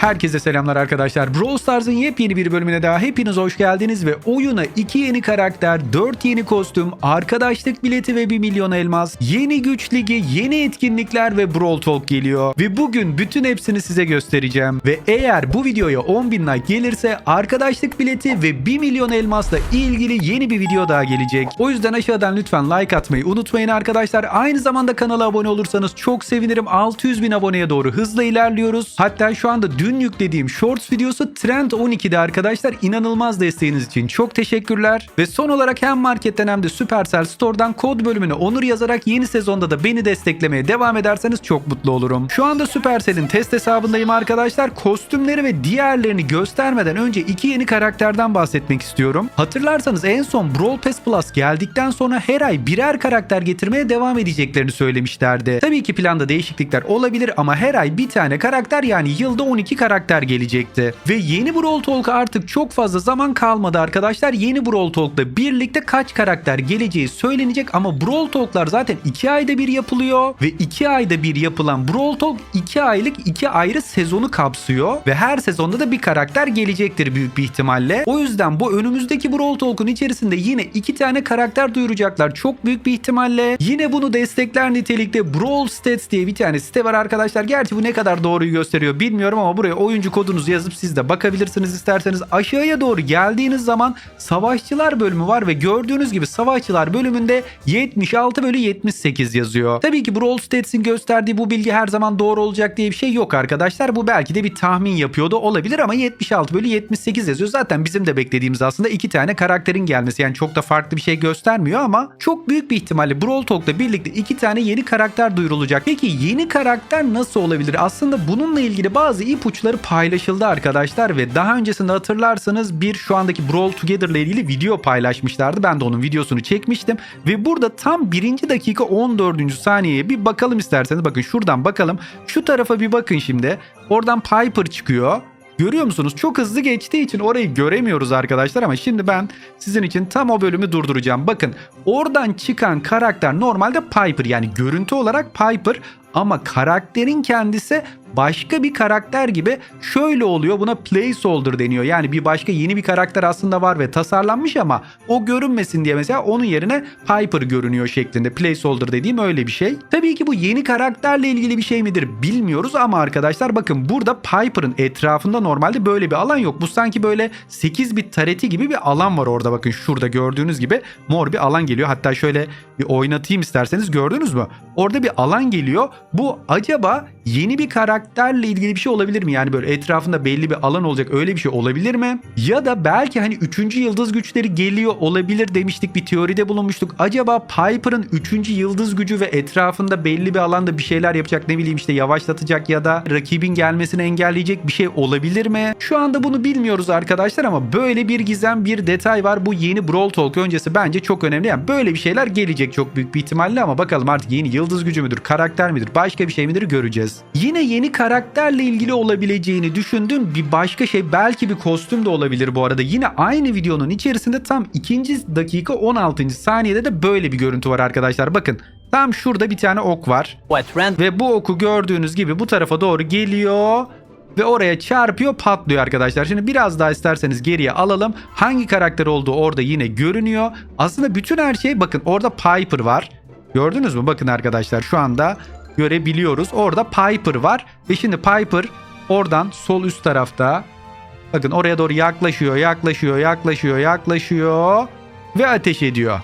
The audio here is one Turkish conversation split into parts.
Herkese selamlar arkadaşlar. Brawl Stars'ın yepyeni bir bölümüne daha hepiniz hoş geldiniz ve oyuna 2 yeni karakter, 4 yeni kostüm, arkadaşlık bileti ve 1 milyon elmas, yeni güç ligi, yeni etkinlikler ve Brawl Talk geliyor. Ve bugün bütün hepsini size göstereceğim. Ve eğer bu videoya 10.000 like gelirse arkadaşlık bileti ve 1 milyon elmasla ilgili yeni bir video daha gelecek. O yüzden aşağıdan lütfen like atmayı unutmayın arkadaşlar. Aynı zamanda kanala abone olursanız çok sevinirim. 600 bin aboneye doğru hızla ilerliyoruz. Hatta şu anda dün yüklediğim Shorts videosu Trend 12'de arkadaşlar. İnanılmaz desteğiniz için çok teşekkürler. Ve son olarak hem marketten hem de Supercell Store'dan kod bölümüne onur yazarak yeni sezonda da beni desteklemeye devam ederseniz çok mutlu olurum. Şu anda Supercell'in test hesabındayım arkadaşlar. Kostümleri ve diğerlerini göstermeden önce iki yeni karakterden bahsetmek istiyorum. Hatırlarsanız en son Brawl Pass Plus geldikten sonra her ay birer karakter getirmeye devam edeceklerini söylemişlerdi. Tabii ki planda değişiklikler olabilir ama her ay bir tane karakter yani yılda 12 karakter gelecekti. Ve yeni Brawl Talk'a artık çok fazla zaman kalmadı arkadaşlar. Yeni Brawl Talk'la birlikte kaç karakter geleceği söylenecek ama Brawl Talk'lar zaten 2 ayda bir yapılıyor ve 2 ayda bir yapılan Brawl Talk 2 aylık 2 ayrı sezonu kapsıyor ve her sezonda da bir karakter gelecektir büyük bir ihtimalle. O yüzden bu önümüzdeki Brawl Talk'un içerisinde yine 2 tane karakter duyuracaklar çok büyük bir ihtimalle. Yine bunu destekler nitelikte Brawl Stats diye bir tane site var arkadaşlar. Gerçi bu ne kadar doğruyu gösteriyor bilmiyorum ama buraya oyuncu kodunuzu yazıp siz de bakabilirsiniz isterseniz. Aşağıya doğru geldiğiniz zaman savaşçılar bölümü var ve gördüğünüz gibi savaşçılar bölümünde 76 bölü 78 yazıyor. Tabii ki Brawl Stats'in gösterdiği bu bilgi her zaman doğru olacak diye bir şey yok arkadaşlar. Bu belki de bir tahmin yapıyordu olabilir ama 76 bölü 78 yazıyor. Zaten bizim de beklediğimiz aslında iki tane karakterin gelmesi. Yani çok da farklı bir şey göstermiyor ama çok büyük bir ihtimalle Brawl Talk'la birlikte iki tane yeni karakter duyurulacak. Peki yeni karakter nasıl olabilir? Aslında bununla ilgili bazı ipuçları paylaşıldı arkadaşlar ve daha öncesinde hatırlarsanız bir şu andaki Brawl Together ile ilgili video paylaşmışlardı. Ben de onun videosunu çekmiştim ve burada tam birinci dakika 14. saniyeye bir bakalım isterseniz. Bakın şuradan bakalım. Şu tarafa bir bakın şimdi. Oradan Piper çıkıyor. Görüyor musunuz? Çok hızlı geçtiği için orayı göremiyoruz arkadaşlar ama şimdi ben sizin için tam o bölümü durduracağım. Bakın oradan çıkan karakter normalde Piper yani görüntü olarak Piper ama karakterin kendisi başka bir karakter gibi şöyle oluyor. Buna placeholder deniyor. Yani bir başka yeni bir karakter aslında var ve tasarlanmış ama o görünmesin diye mesela onun yerine Piper görünüyor şeklinde. Placeholder dediğim öyle bir şey. Tabii ki bu yeni karakterle ilgili bir şey midir bilmiyoruz ama arkadaşlar bakın burada Piper'ın etrafında normalde böyle bir alan yok. Bu sanki böyle 8 bit tareti gibi bir alan var orada bakın şurada gördüğünüz gibi mor bir alan geliyor. Hatta şöyle bir oynatayım isterseniz gördünüz mü? Orada bir alan geliyor. Bu acaba yeni bir karakterle ilgili bir şey olabilir mi? Yani böyle etrafında belli bir alan olacak öyle bir şey olabilir mi? Ya da belki hani 3. yıldız güçleri geliyor olabilir demiştik bir teoride bulunmuştuk. Acaba Piper'ın 3. yıldız gücü ve etrafında belli bir alanda bir şeyler yapacak ne bileyim işte yavaşlatacak ya da rakibin gelmesini engelleyecek bir şey olabilir mi? Şu anda bunu bilmiyoruz arkadaşlar ama böyle bir gizem bir detay var. Bu yeni Brawl Talk öncesi bence çok önemli. Yani böyle bir şeyler gelecek çok büyük bir ihtimalle ama bakalım artık yeni yıldız gücü müdür, karakter midir, başka bir şey midir göreceğiz. Yine yeni karakterle ilgili olabileceğini düşündüğüm bir başka şey belki bir kostüm de olabilir bu arada. Yine aynı videonun içerisinde tam 2. dakika 16. saniyede de böyle bir görüntü var arkadaşlar. Bakın tam şurada bir tane ok var. Ve bu oku gördüğünüz gibi bu tarafa doğru geliyor ve oraya çarpıyor patlıyor arkadaşlar. Şimdi biraz daha isterseniz geriye alalım. Hangi karakter olduğu orada yine görünüyor. Aslında bütün her şey bakın orada Piper var. Gördünüz mü? Bakın arkadaşlar şu anda görebiliyoruz. Orada Piper var. Ve şimdi Piper oradan sol üst tarafta bakın oraya doğru yaklaşıyor, yaklaşıyor, yaklaşıyor, yaklaşıyor ve ateş ediyor.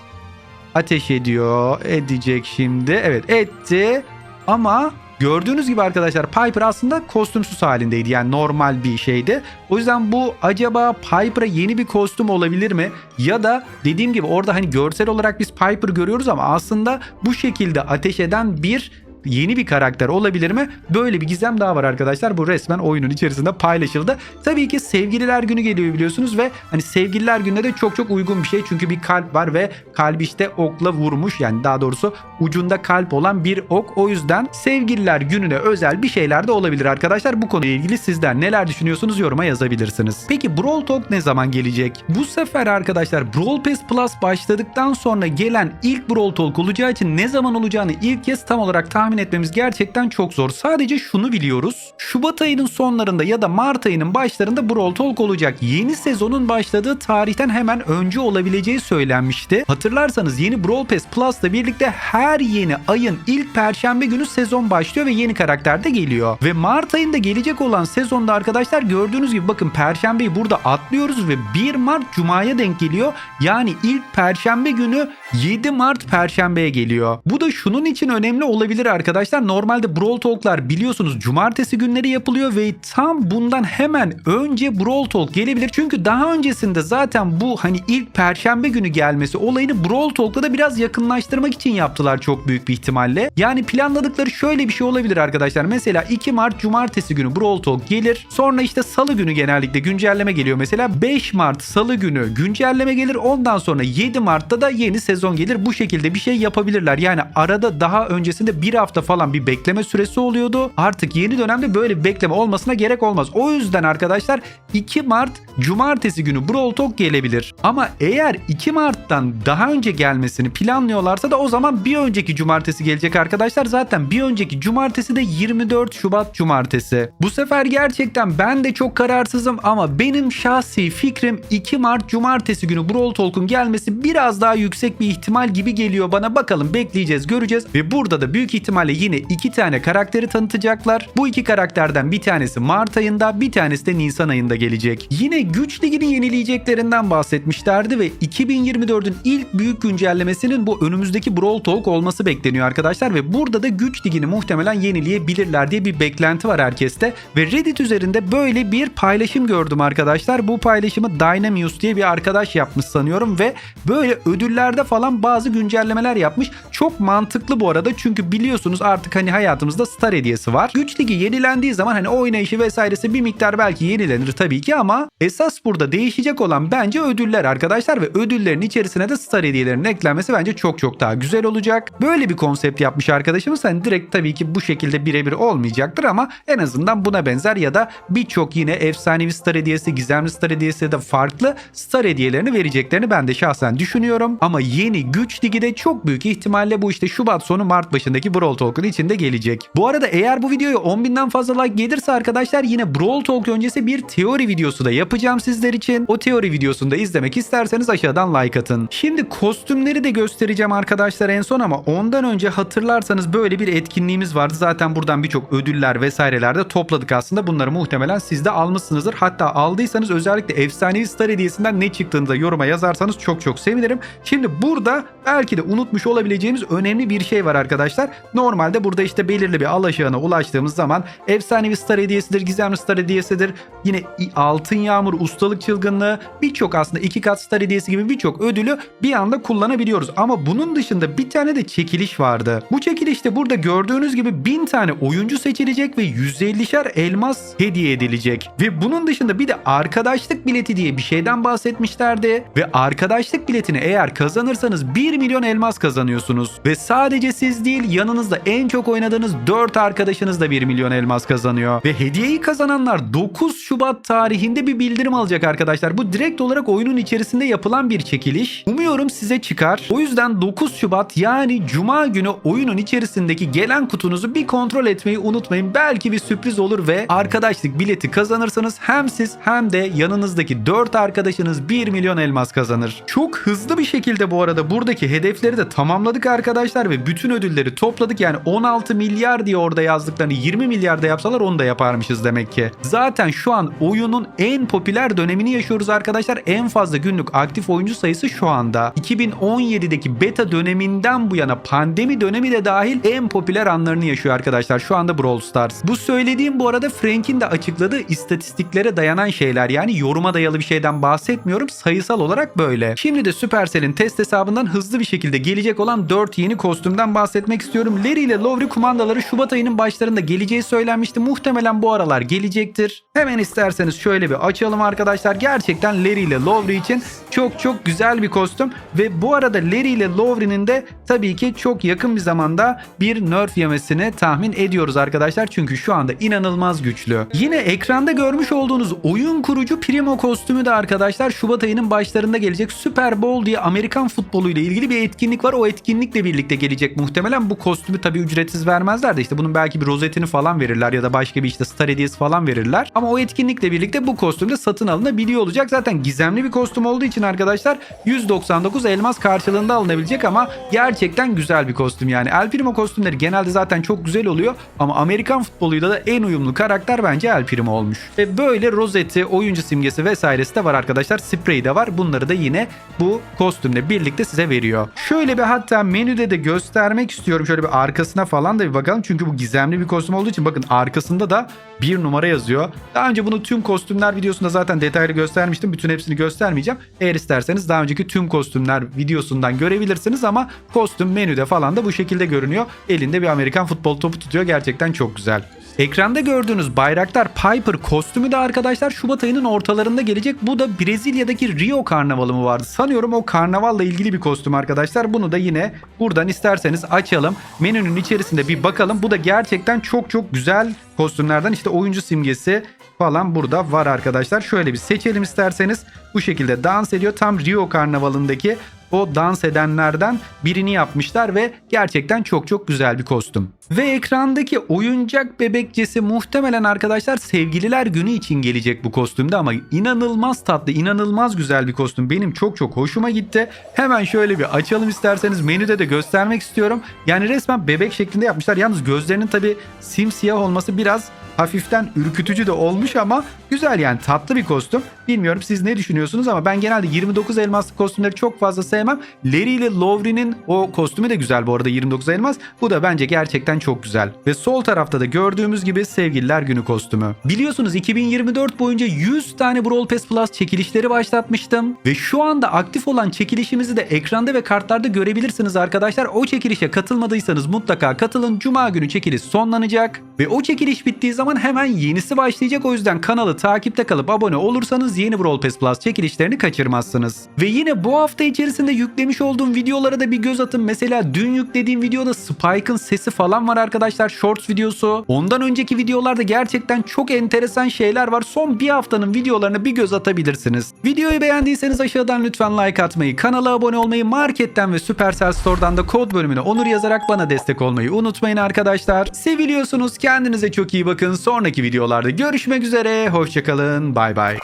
Ateş ediyor, edecek şimdi. Evet etti ama gördüğünüz gibi arkadaşlar Piper aslında kostümsüz halindeydi. Yani normal bir şeydi. O yüzden bu acaba Piper'a yeni bir kostüm olabilir mi? Ya da dediğim gibi orada hani görsel olarak biz Piper görüyoruz ama aslında bu şekilde ateş eden bir yeni bir karakter olabilir mi? Böyle bir gizem daha var arkadaşlar. Bu resmen oyunun içerisinde paylaşıldı. Tabii ki sevgililer günü geliyor biliyorsunuz ve hani sevgililer gününe de çok çok uygun bir şey. Çünkü bir kalp var ve kalbi işte okla vurmuş. Yani daha doğrusu ucunda kalp olan bir ok. O yüzden sevgililer gününe özel bir şeyler de olabilir arkadaşlar. Bu konuyla ilgili sizler neler düşünüyorsunuz yoruma yazabilirsiniz. Peki Brawl Talk ne zaman gelecek? Bu sefer arkadaşlar Brawl Pass Plus başladıktan sonra gelen ilk Brawl Talk olacağı için ne zaman olacağını ilk kez tam olarak tahmin tahmin etmemiz gerçekten çok zor. Sadece şunu biliyoruz. Şubat ayının sonlarında ya da Mart ayının başlarında Brawl Talk olacak. Yeni sezonun başladığı tarihten hemen önce olabileceği söylenmişti. Hatırlarsanız yeni Brawl Pass Plus'la birlikte her yeni ayın ilk perşembe günü sezon başlıyor ve yeni karakter de geliyor. Ve Mart ayında gelecek olan sezonda arkadaşlar gördüğünüz gibi bakın perşembeyi burada atlıyoruz ve 1 Mart Cuma'ya denk geliyor. Yani ilk perşembe günü 7 Mart perşembeye geliyor. Bu da şunun için önemli olabilir arkadaşlar. Normalde Brawl Talk'lar biliyorsunuz cumartesi günleri yapılıyor ve tam bundan hemen önce Brawl Talk gelebilir. Çünkü daha öncesinde zaten bu hani ilk perşembe günü gelmesi olayını Brawl Talk'la da biraz yakınlaştırmak için yaptılar çok büyük bir ihtimalle. Yani planladıkları şöyle bir şey olabilir arkadaşlar. Mesela 2 Mart cumartesi günü Brawl Talk gelir. Sonra işte salı günü genellikle güncelleme geliyor mesela. 5 Mart salı günü güncelleme gelir. Ondan sonra 7 Mart'ta da yeni sezon gelir. Bu şekilde bir şey yapabilirler. Yani arada daha öncesinde bir hafta falan bir bekleme süresi oluyordu. Artık yeni dönemde böyle bir bekleme olmasına gerek olmaz. O yüzden arkadaşlar 2 Mart cumartesi günü Brawl Talk gelebilir. Ama eğer 2 Mart'tan daha önce gelmesini planlıyorlarsa da o zaman bir önceki cumartesi gelecek arkadaşlar. Zaten bir önceki cumartesi de 24 Şubat cumartesi. Bu sefer gerçekten ben de çok kararsızım ama benim şahsi fikrim 2 Mart cumartesi günü Brawl Talk'un gelmesi biraz daha yüksek bir ihtimal gibi geliyor bana. Bakalım bekleyeceğiz göreceğiz ve burada da büyük ihtimalle yine iki tane karakteri tanıtacaklar. Bu iki karakterden bir tanesi Mart ayında bir tanesi de Nisan ayında gelecek. Yine güç ligini yenileyeceklerinden bahsetmişlerdi ve 2024'ün ilk büyük güncellemesinin bu önümüzdeki Brawl Talk olması bekleniyor arkadaşlar ve burada da güç ligini muhtemelen yenileyebilirler diye bir beklenti var herkeste ve Reddit üzerinde böyle bir paylaşım gördüm arkadaşlar. Bu paylaşımı Dynamius diye bir arkadaş yapmış sanıyorum ve böyle ödüllerde falan bazı güncellemeler yapmış. Çok mantıklı bu arada çünkü biliyorsunuz artık hani hayatımızda star hediyesi var. Güç ligi yenilendiği zaman hani oynayışı vesairesi bir miktar belki yenilenir tabii ki ama esas burada değişecek olan bence ödüller arkadaşlar ve ödüllerin içerisine de star hediyelerinin eklenmesi bence çok çok daha güzel olacak. Böyle bir konsept yapmış arkadaşımız. Hani direkt tabii ki bu şekilde birebir olmayacaktır ama en azından buna benzer ya da birçok yine efsanevi star hediyesi, gizemli star hediyesi de farklı star hediyelerini vereceklerini ben de şahsen düşünüyorum. Ama yeni güç ligi de çok büyük ihtimalle bu işte Şubat sonu Mart başındaki Brawl Talk'un içinde gelecek. Bu arada eğer bu videoya 10.000'den fazla like gelirse arkadaşlar yine Brawl Talk öncesi bir teori videosu da yapacağım sizler için. O teori videosunu da izlemek isterseniz aşağıdan like atın. Şimdi kostümleri de göstereceğim arkadaşlar en son ama ondan önce hatırlarsanız böyle bir etkinliğimiz vardı. Zaten buradan birçok ödüller vesaireler de topladık aslında. Bunları muhtemelen siz de almışsınızdır. Hatta aldıysanız özellikle efsanevi star hediyesinden ne çıktığını da yoruma yazarsanız çok çok sevinirim. Şimdi burada belki de unutmuş olabileceğimiz önemli bir şey var arkadaşlar. Normalde burada işte belirli bir alaşağına ulaştığımız zaman efsanevi star hediyesidir, gizemli star hediyesidir. Yine altın yağmur, ustalık çılgınlığı birçok aslında iki kat star hediyesi gibi birçok ödülü bir anda kullanabiliyoruz. Ama bunun dışında bir tane de çekiliş vardı. Bu çekilişte burada gördüğünüz gibi 1000 tane oyuncu seçilecek ve 150'şer elmas hediye edilecek. Ve bunun dışında bir de arkadaşlık bileti diye bir şeyden bahsetmişlerdi. Ve arkadaşlık biletini eğer kazanırsanız 1 milyon elmas kazanıyorsunuz. Ve sadece siz değil yanınızda en çok oynadığınız 4 arkadaşınız da 1 milyon elmas kazanıyor. Ve hediyeyi kazananlar 9 Şubat tarihinde bir bildirim alacak arkadaşlar. Bu direkt olarak oyunun içerisinde yapılan bir çekiliş. Umuyorum size çıkar. O yüzden 9 Şubat yani Cuma günü oyunun içerisindeki gelen kutunuzu bir kontrol etmeyi unutmayın. Belki bir sürpriz olur ve arkadaşlık bileti kazanırsanız hem siz hem de yanınızdaki 4 arkadaşınız 1 milyon elmas kazanır. Çok hızlı bir şekilde bu arada buradaki hedefleri de tamamladık arkadaşlar ve bütün ödülleri topladık. Yani 16 milyar diye orada yazdıklarını 20 milyarda yapsalar onu da yaparmışız demek ki. Zaten şu an oyunun en popüler dönemini yaşıyoruz arkadaşlar. En fazla günlük aktif oyuncu sayısı şu anda. 2017'deki beta döneminden bu yana pandemi dönemi de dahil en popüler anlarını yaşıyor arkadaşlar. Şu anda Brawl Stars. Bu söylediğim bu arada Frank'in de açıkladığı istatistiklere dayanan şeyler. Yani yoruma dayalı bir şeyden bahsetmiyorum. Sayısal olarak böyle. Şimdi de Supercell'in test hesabından hızlı bir şekilde gelecek olan 4 yeni kostümden bahsetmek istiyorum. Larry ile Lowry kumandaları Şubat ayının başlarında geleceği söylenmişti. Muhtemelen bu aralar gelecektir. Hemen isterseniz şöyle bir açalım arkadaşlar. Gerçekten Larry ile Lowry için çok çok güzel bir kostüm ve bu arada Larry ile Lowry'nin de tabii ki çok yakın bir zamanda bir nerf yemesini tahmin ediyoruz arkadaşlar. Çünkü şu anda inanılmaz güçlü. Yine ekranda görmüş olduğunuz oyun kurucu Primo kostümü de arkadaşlar Şubat ayının başlarında gelecek. Super Bowl diye Amerikan futbolu ile ilgili bir etkinlik var. O etkinlikle birlikte gelecek muhtemelen. Bu kostümü kostümü tabii ücretsiz vermezler de işte bunun belki bir rozetini falan verirler ya da başka bir işte star hediyesi falan verirler. Ama o etkinlikle birlikte bu kostüm de satın alınabiliyor olacak. Zaten gizemli bir kostüm olduğu için arkadaşlar 199 elmas karşılığında alınabilecek ama gerçekten güzel bir kostüm yani. El Primo kostümleri genelde zaten çok güzel oluyor ama Amerikan futboluyla da en uyumlu karakter bence El Primo olmuş. Ve böyle rozeti, oyuncu simgesi vesairesi de var arkadaşlar. Spreyi de var. Bunları da yine bu kostümle birlikte size veriyor. Şöyle bir hatta menüde de göstermek istiyorum. Şöyle bir arkasına falan da bir bakalım. Çünkü bu gizemli bir kostüm olduğu için bakın arkasında da bir numara yazıyor. Daha önce bunu tüm kostümler videosunda zaten detaylı göstermiştim. Bütün hepsini göstermeyeceğim. Eğer isterseniz daha önceki tüm kostümler videosundan görebilirsiniz ama kostüm menüde falan da bu şekilde görünüyor. Elinde bir Amerikan futbol topu tutuyor. Gerçekten çok güzel. Ekranda gördüğünüz Bayraktar Piper kostümü de arkadaşlar Şubat ayının ortalarında gelecek. Bu da Brezilya'daki Rio Karnavalı mı vardı? Sanıyorum o karnavalla ilgili bir kostüm arkadaşlar. Bunu da yine buradan isterseniz açalım. Menünün içerisinde bir bakalım. Bu da gerçekten çok çok güzel kostümlerden. İşte oyuncu simgesi falan burada var arkadaşlar. Şöyle bir seçelim isterseniz. Bu şekilde dans ediyor. Tam Rio Karnavalı'ndaki o dans edenlerden birini yapmışlar ve gerçekten çok çok güzel bir kostüm. Ve ekrandaki oyuncak bebekçesi muhtemelen arkadaşlar sevgililer günü için gelecek bu kostümde ama inanılmaz tatlı, inanılmaz güzel bir kostüm. Benim çok çok hoşuma gitti. Hemen şöyle bir açalım isterseniz menüde de göstermek istiyorum. Yani resmen bebek şeklinde yapmışlar. Yalnız gözlerinin tabi simsiyah olması biraz hafiften ürkütücü de olmuş ama güzel yani tatlı bir kostüm. Bilmiyorum siz ne düşünüyorsunuz ama ben genelde 29 elmaslı kostümleri çok fazla sevmem. Larry ile Lowry'nin o kostümü de güzel bu arada 29 elmas. Bu da bence gerçekten çok güzel. Ve sol tarafta da gördüğümüz gibi sevgililer günü kostümü. Biliyorsunuz 2024 boyunca 100 tane Brawl Pass Plus çekilişleri başlatmıştım. Ve şu anda aktif olan çekilişimizi de ekranda ve kartlarda görebilirsiniz arkadaşlar. O çekilişe katılmadıysanız mutlaka katılın. Cuma günü çekiliş sonlanacak. Ve o çekiliş bittiği zaman hemen yenisi başlayacak. O yüzden kanalı takipte kalıp abone olursanız yeni Brawl Pass Plus çekilişlerini kaçırmazsınız. Ve yine bu hafta içerisinde yüklemiş olduğum videolara da bir göz atın. Mesela dün yüklediğim videoda Spike'ın sesi falan var arkadaşlar. Shorts videosu. Ondan önceki videolarda gerçekten çok enteresan şeyler var. Son bir haftanın videolarına bir göz atabilirsiniz. Videoyu beğendiyseniz aşağıdan lütfen like atmayı, kanala abone olmayı, marketten ve Supercell Store'dan da kod bölümüne onur yazarak bana destek olmayı unutmayın arkadaşlar. Seviliyorsunuz. Kendinize çok iyi bakın. Sonraki videolarda görüşmek üzere. Hoşçakalın. Bay bay.